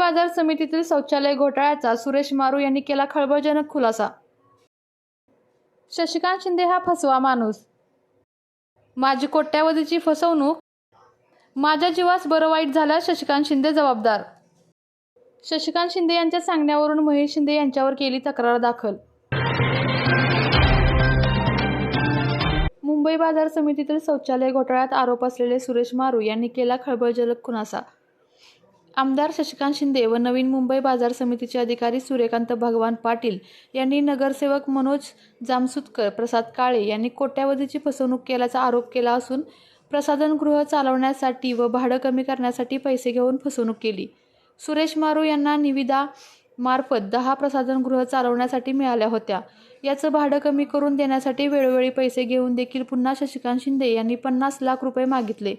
बाजार समितीतील शौचालय घोटाळ्याचा सुरेश मारू यांनी केला खळबळजनक खुलासा. शशिकांत शिंदे हा फसवा माणूस. माझी कोट्यावधीची फसवणूक माझ्या जीवास बरं वाईट झाल्यास शशिकांत शिंदे जबाबदार. शशिकांत शिंदे यांच्या सांगण्यावरून महेश शिंदे यांच्यावर केली तक्रार दाखल. मुंबई बाजार समितीतील शौचालय घोटाळ्यात आरोप असलेले सुरेश मारू यांनी केला खळबळजनक खुनासा आमदार शशिकांत शिंदे व नवीन मुंबई बाजार समितीचे अधिकारी सूर्यकांत भगवान पाटील यांनी नगरसेवक मनोज जामसुतकर प्रसाद काळे यांनी कोट्यावधीची फसवणूक केल्याचा आरोप केला असून प्रसाधनगृह चालवण्यासाठी व भाडं कमी करण्यासाठी पैसे घेऊन फसवणूक केली. सुरेश मारू यांना निविदा मार्फत दहा प्रसाधनगृह चालवण्यासाठी मिळाल्या होत्या. याचं भाडं कमी करून देण्यासाठी वेळोवेळी पैसे घेऊन देखील पुन्हा शशिकांत शिंदे यांनी पन्नास लाख रुपये मागितले.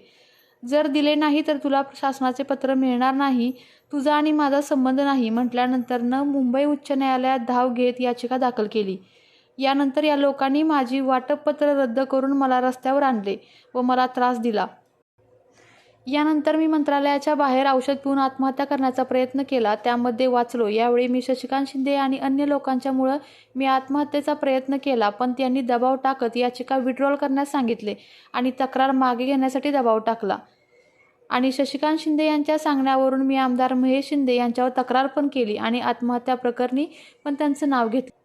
जर दिले नाही तर तुला शासनाचे पत्र मिळणार नाही तुझा आणि माझा संबंध नाही म्हटल्यानंतरनं मुंबई उच्च न्यायालयात धाव घेत याचिका दाखल केली. यानंतर या लोकांनी माझी वाटपपत्र रद्द करून मला रस्त्यावर आणले व मला त्रास दिला. यानंतर मी मंत्रालयाच्या बाहेर औषध पिऊन आत्महत्या करण्याचा प्रयत्न केला. त्यामध्ये वाचलो यावेळी मी शशिकांत शिंदे आणि अन्य लोकांच्यामुळं मी आत्महत्येचा प्रयत्न केला पण त्यांनी दबाव टाकत याचिका विड्रॉल करण्यास सांगितले आणि तक्रार मागे घेण्यासाठी दबाव टाकला. आणि शशिकांत शिंदे यांच्या सांगण्यावरून मी आमदार महेश शिंदे यांच्यावर तक्रार पण केली आणि आत्महत्या प्रकरणी पण त्यांचं नाव घेतलं.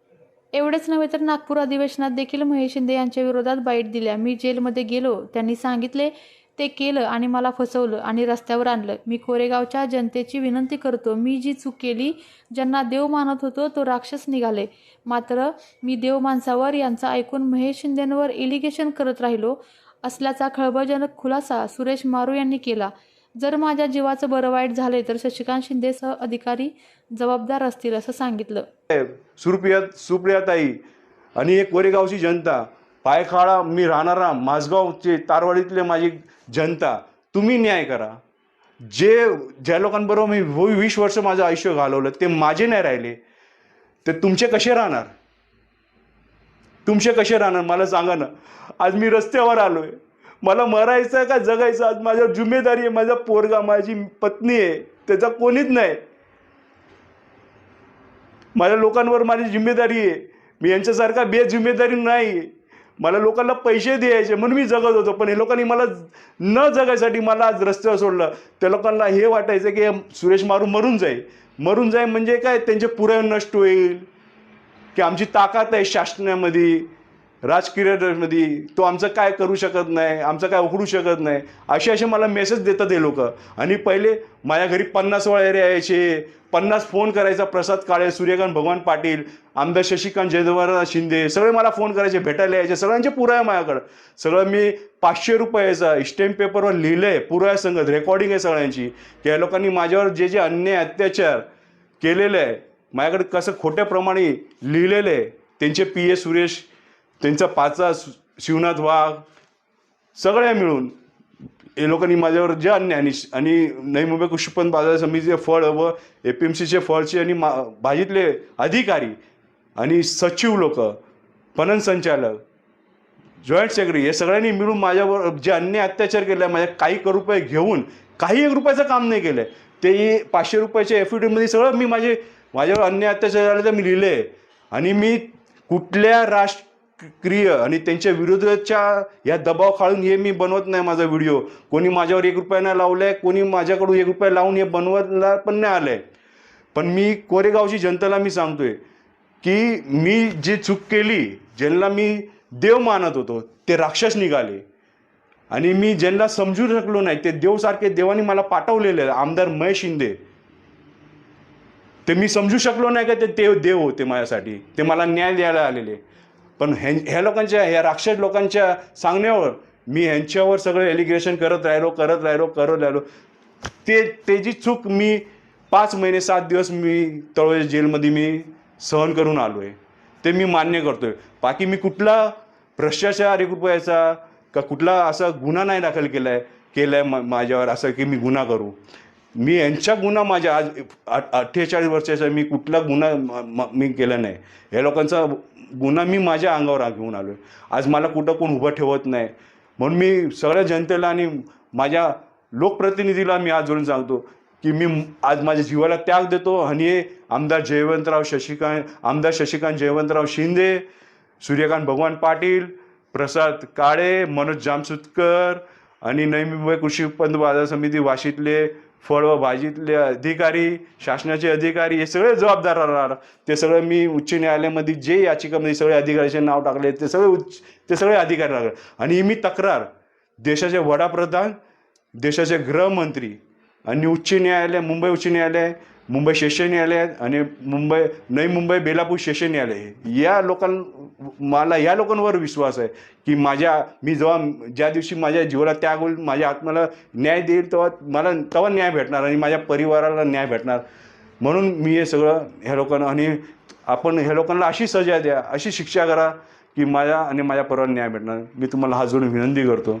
एवढेच नव्हे तर नागपूर अधिवेशनात देखील महेश शिंदे यांच्या विरोधात बाईट दिल्या. मी जेलमध्ये गेलो. त्यांनी सांगितले ते केलं आणि मला फसवलं आणि रस्त्यावर आणलं. मी कोरेगावच्या जनतेची विनंती करतो. मी जी चूक केली ज्यांना देव मानत होतो तो राक्षस निघाले. मात्र मी देव माणसावर यांचा ऐकून महेश शिंदेंवर इलिगेशन करत राहिलो. असल्याचा खळबळजनक खुलासा सुरेश मारू यांनी केला. जर माझ्या जीवाचं बरं वाईट झाले तर शशिकांत शिंदेसह अधिकारी जबाबदार असतील असं सांगितलं. सुप्रिया सुप्रियाताई आणि एक कोरेगावची जनता पायखाळा मी राहणारा माझगावचे तारवाडीतले माझी जनता तुम्ही न्याय करा. जे ज्या लोकांबरोबर मी वीस वर्ष माझं आयुष्य घालवलं ते माझे नाही राहिले. ते तुमचे कसे राहणार? तुमचे कसे राहणार? मला सांगा ना. आज मी रस्त्यावर आलो आहे मला मरायचं का जगायचं? आज माझ्या जिम्मेदारी आहे माझा पोरगा माझी पत्नी आहे. त्याचा कोणीच नाही. माझ्या लोकांवर माझी जिम्मेदारी आहे. मी यांच्यासारखा बेजिम्मेदारी नाही. आहे मला लोकांना पैसे द्यायचे म्हणून मी जगत होतो. पण हे लोकांनी मला न जगायसाठी मला आज रस्त्यावर सोडलं. त्या लोकांना हे वाटायचं की सुरेश मारू मरून जाईल. मरून जाईल म्हणजे काय? त्यांचे पुरावे नष्ट होईल. की आमची ताकद आहे शासनामध्ये राजकीयमध्ये तो आमचं काय करू शकत नाही आमचं काय उघडू शकत नाही. असे असे मला मेसेज देतात हे लोक. आणि पहिले माझ्या घरी पन्नास वळेरे यायचे. पन्नास फोन करायचा प्रसाद काळे सूर्यकांत भगवान पाटील आमदार शशिकांत जयद्वार शिंदे सगळे मला फोन करायचे भेटायला यायचे. सगळ्यांचे पुराय माझ्याकडं. सगळं मी पाचशे रुपयाचा स्टॅम्प पेपरवर लिहिलं आहे पुराव्या संगत. रेकॉर्डिंग आहे सगळ्यांची. की या लोकांनी माझ्यावर जे जे अन्याय अत्याचार केलेले आहे माझ्याकडे कसं खोट्याप्रमाणे लिहिलेलं आहे त्यांचे पी ए सुरेश त्यांचा पाचा शिवनाथ वाघ सगळ्या मिळून हे लोकांनी माझ्यावर जे अन्याय आणि आणि नवी मुंबई कृषी उत्पन्न बाजार समितीचे फळ व ए पी एम सीचे फळचे आणि मा भाजीतले अधिकारी आणि सचिव लोक पणन संचालक जॉईंट सेक्रेटरी हे सगळ्यांनी मिळून माझ्यावर जे अन्याय अत्याचार केला आहे माझ्या काही रुपये घेऊन काही एक रुपयाचं काम नाही केलं. आहे ते पाचशे रुपयाच्या एफिडेमध्ये सगळं मी माझे माझ्यावर अन्याय अत्याचार झाले तर मी लिहिले. आणि मी कुठल्या राष्ट्रीय आणि त्यांच्या विरोधाच्या ह्या दबाव खाळून हे मी बनवत नाही माझा व्हिडिओ. कोणी माझ्यावर एक रुपया नाही लावला आहे कोणी माझ्याकडून एक रुपया लावून हे बनवायला पण नाही आलं आहे पण मी कोरेगावची जनतेला मी सांगतोय की मी जी चूक केली ज्यांना मी देव मानत होतो ते राक्षस निघाले. आणि मी ज्यांना समजू शकलो नाही ते देवसारखे देवाने मला पाठवलेले आमदार महेश शिंदे. ते मी समजू शकलो नाही का ते देव देव होते माझ्यासाठी. ते मला न्याय द्यायला आलेले. पण ह्या ह्या लोकांच्या ह्या राक्षस लोकांच्या सांगण्यावर मी ह्यांच्यावर सगळं एलिग्रेशन करत राहिलो करत राहिलो करत राहिलो. ते त्याची चूक मी पाच महिने सात दिवस मी तळोजा जेलमध्ये मी सहन करून आलो आहे ते मी मान्य करतो आहे बाकी मी कुठला भ्रष्टाचार एक रुपयाचा का कुठला असा गुन्हा नाही दाखल केला आहे केला आहे मा माझ्यावर असं की मी गुन्हा करू. मी यांच्या गुन्हा माझ्या आज अठ्ठेचाळीस वर्षाचा मी कुठला गुन्हा म- मी केला नाही. या लोकांचा गुन्हा मी माझ्या अंगावर घेऊन आलो आहे आज मला कुठं कोण उभं ठेवत नाही. म्हणून मी सगळ्या जनतेला आणि माझ्या लोकप्रतिनिधीला मी आज जोडून सांगतो की मी आज माझ्या जीवाला त्याग देतो. आणि हे आमदार जयवंतराव शशिकांत आमदार शशिकांत जयवंतराव शिंदे सूर्यकांत भगवान पाटील प्रसाद काळे मनोज जामसुतकर आणि नवी मुंबई कृषी उत्पन्न बाजार समिती वाशीतले फळ व भाजीतले अधिकारी शासनाचे अधिकारी हे सगळे जबाबदार राहणार. ते सगळं मी उच्च न्यायालयामध्ये जे याचिकामध्ये सगळे अधिकाऱ्याचे नाव टाकले ते सगळे उच्च ते सगळे अधिकारी लागले आणि ही मी तक्रार देशाचे वडाप्रधान देशाचे गृहमंत्री आणि उच्च न्यायालय मुंबई उच्च न्यायालय मुंबई सेशन न्यायालय आणि मुंबई नवी मुंबई बेलापूर सेशन न्यायालय या लोकां मला या लोकांवर विश्वास आहे की माझ्या मी जेव्हा ज्या दिवशी माझ्या जीवाला त्याग होईल माझ्या आत्म्याला न्याय देईल तेव्हा मला तेव्हा न्याय भेटणार आणि माझ्या परिवाराला न्याय भेटणार. म्हणून मी हे सगळं ह्या लोकांना आणि आपण ह्या लोकांना अशी सजा द्या अशी शिक्षा करा की माझ्या आणि माझ्या परिवाराला न्याय भेटणार. मी तुम्हाला हा जोडून विनंती करतो.